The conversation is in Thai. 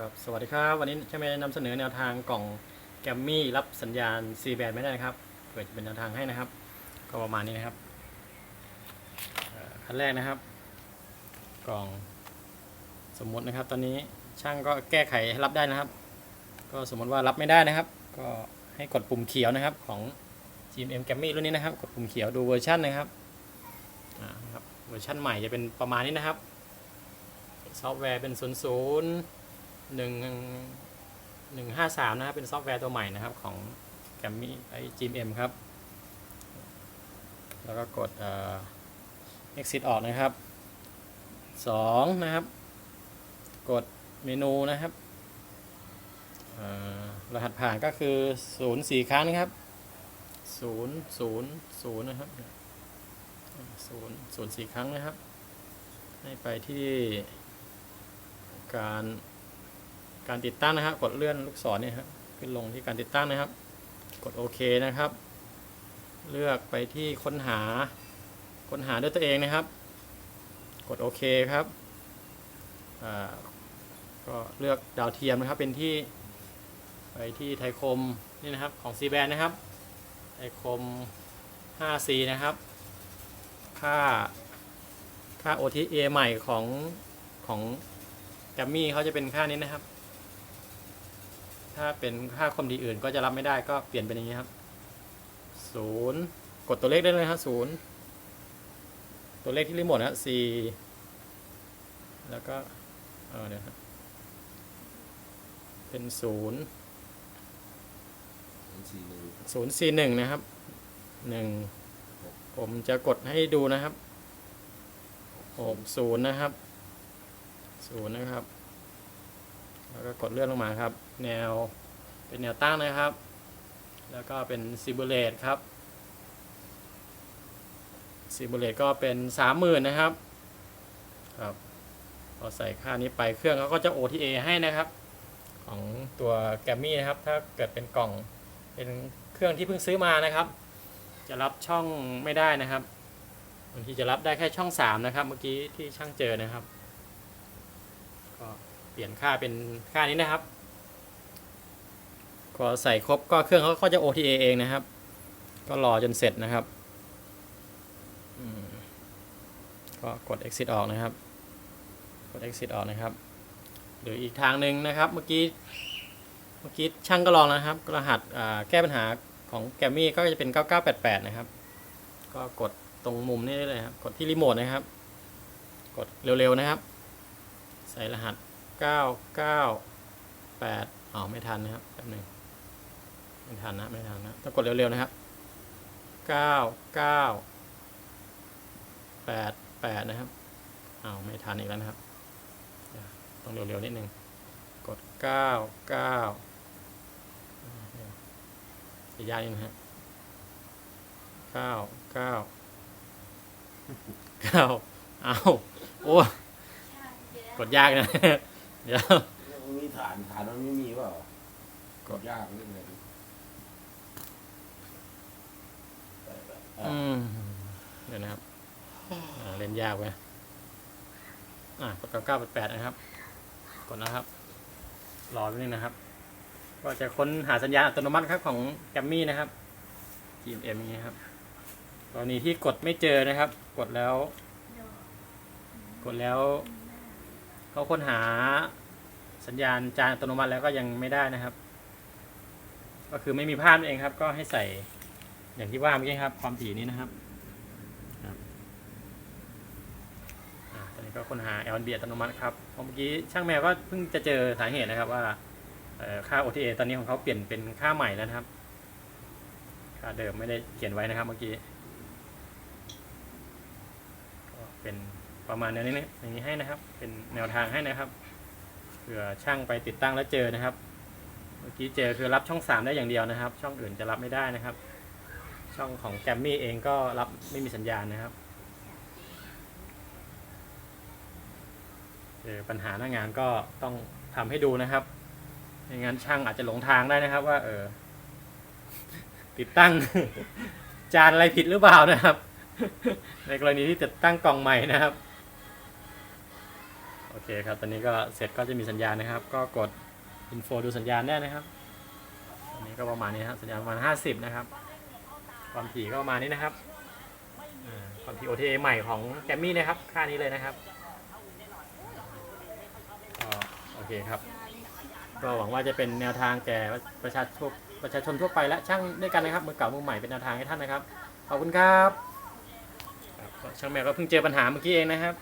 ครับสวัสดีครับ วันนี้จะมานำเสนอแนวทางกล่องแกมมี่รับสัญญาณ C แบนไม่ได้นะครับเปิดเป็นแนวทางให้นะครับ ก็ประมาณนี้นะครับขั้นแรกนะครับ กล่องสมมตินะครับ ตอนนี้ช่างก็แก้ไขรับได้นะครับ ก็สมมติว่ารับไม่ได้นะครับ ก็ให้กดปุ่มเขียวนะครับของ GMM แกมมี่รุ่นนี้นะครับ กดปุ่มเขียวดูเวอร์ชันนะครับนะครับเวอร์ชันใหม่จะเป็นประมาณนี้นะครับ ซอฟต์แวร์เป็น 0 0 1 1 5 3นะครับ เป็นซอฟต์แวร์ตัวใหม่นะครับของ g ก m มี่ไอ GMM ครับ แล้วก็กดเอ่อ exit ออกนะครับ2นะครับ กดเมนูนะครับรหัสผ่านก็คือ0 4ครั้งนะครับ0 0 0นย์ศูนย์นะครับ0 0 4ครั้งนะครับ ให้ไปที่การ การติดตั้งนะครับ กดเลื่อนลูกศรเนี่ยครับขึ้นลงที่การติดตั้งนะครับ กดโอเคนะครับ เลือกไปที่ค้นหา ค้นหาด้วยตัวเองนะครับ กดโอเคครับอ่าก็เลือกดาวเทียมนะครับ เป็นที่ไปที่ไทยคมนี่นะครับของ C band นะครับไทยคม 5C นะครับ ค่าค่า OTA ใหม่ของของแกมมี่เขาจะเป็นค่านี้นะครับ ถ้าเป็นค่าคอมดีอื่นก็จะรับไม่ได้ก็เปลี่ยนเป็นอย่างนี้ครับศูนย์กดตัวเลขได้เลยครับศูนย์ตัวเลขที่รีโมทนะสี่แล้วก็เออเดี๋ยวครับเป็นศูนย์ศูนย์สี่หนึ่งนะครับหนึ่งผมจะกดให้ดูนะครับหกศูนย์นะครับศูนย์นะครับ แล้วก็กดเลื่อนลงมาครับ แนวเป็นแนวตั้งนะครับ แล้วก็เป็นซิบูเลตครับซิบูเลตก็เป็นสามหมื่นนะครับครับพอใส่ค่านี้ไปเครื่องเขาก็จะ OTA ให้นะครับ ของตัวแกมมี่นะครับ ถ้าเกิดเป็นกล่องเป็นเครื่องที่เพิ่งซื้อมานะครับ จะรับช่องไม่ได้นะครับบางทีจะรับได้แค่ช่อง 3 นะครับ เมื่อกี้ที่ช่างเจอนะครับก็ เปลี่ยนค่าเป็นค่านี้นะครับ ก็ใส่ครบก็เครื่องเขาก็จะ OTA เองนะครับ ก็รอจนเสร็จนะครับก็กด exit ออกนะครับ กด exit ออกนะครับ หรืออีกทางหนึ่งนะครับ เมื่อกี้ เมื่อกี้ช่างก็ลองนะครับ รหัสแก้ปัญหาของแกมมี่ก็จะเป็น 9988 นะครับ ก็กดตรงมุมนี้ได้เลยครับ กดที่รีโมทนะครับ กดเร็วๆนะครับ ใส่รหัส 998อ๋อไม่ทันนะครับแป๊บหนึงไม่ทันนะไม่ทันนะต้องกดเร็วๆนะครับ9988นะครับอ้าไม่ทันอีกแล้วนะครับ ต้องเร็วๆนิดนึงกด99จะยากนิดนะฮะเก้าเก้าเก้าเอาโอ้กดยากนะ เดี๋ยวมันมีฐานฐานมันไม่มีเปล่ากดยากเรื่องเลยอืมเดี๋ยวนะครับอ่าเล่นยากไหมอ่ากดเก้าเก้าแปดนะครับ กดนะครับ รอแป๊บนึงนะครับ ก็จะค้นหาสัญญาณอัตโนมัติครับของแกมมี่นะครับ GMM นี้ครับ กรณีที่กดไม่เจอนะครับ กดแล้ว กดแล้ว เขาค้นหาสัญญาณจานอัตโนมัติแล้วก็ยังไม่ได้นะครับ ก็คือไม่มีภาพนั่นเองครับ ก็ให้ใส่อย่างที่ว่าเมื่อกี้ครับ ความถี่นี้นะครับอ่าตอนนี้ก็ค้นหา L&B อัตโนมัติครับเมื่อกี้ช่างแมวก็เพิ่งจะเจอสาเหตุนะครับว่าเอ่อค่า OTA ตอนนี้ของเขาเปลี่ยนเป็นค่าใหม่แล้วนะครับ ค่าเดิมไม่ได้เขียนไว้นะครับเมื่อกี้ ก็เป็น ประมาณนี้นะอย่างนี้ให้นะครับ เป็นแนวทางให้นะครับเผื่อช่างไปติดตั้งแล้วเจอนะครับ เมื่อกี้เจอคือรับช่อง 3 ได้อย่างเดียวนะครับ ช่องอื่นจะรับไม่ได้นะครับ ช่องของแกมมี่เองก็รับไม่มีสัญญาณนะครับเจอปัญหาหน้างานก็ต้องทำให้ดูนะครับไม่งั้นช่างอาจจะหลงทางได้นะครับ ว่า เออ ติดตั้ง จานอะไรผิดหรือเปล่านะครับ ในกรณีที่ติดตั้งกล่องใหม่นะครับ โอเคครับ ตอนนี้ก็เสร็จก็จะมีสัญญาณนะครับ ก็กดอินโฟดูสัญญาณได้นะครับอันนี้ก็ประมาณนี้ครับสัญญาณประมาณ 50 นะครับ ความถี่ก็ประมาณนี้นะครับความถี่ OTA ใหม่ของแกมมี่นะครับ ค่านี้เลยนะครับโอเคครับก็หวังว่าจะเป็นแนวทางแก่ประชาชนประชาชนทั่วไปและช่างด้วยกันนะครับมือเก่ามือใหม่เป็นแนวทางให้ท่านนะครับขอบคุณครับช่างแมวก็เพิ่งเจอปัญหาเมื่อกี้เองนะครับ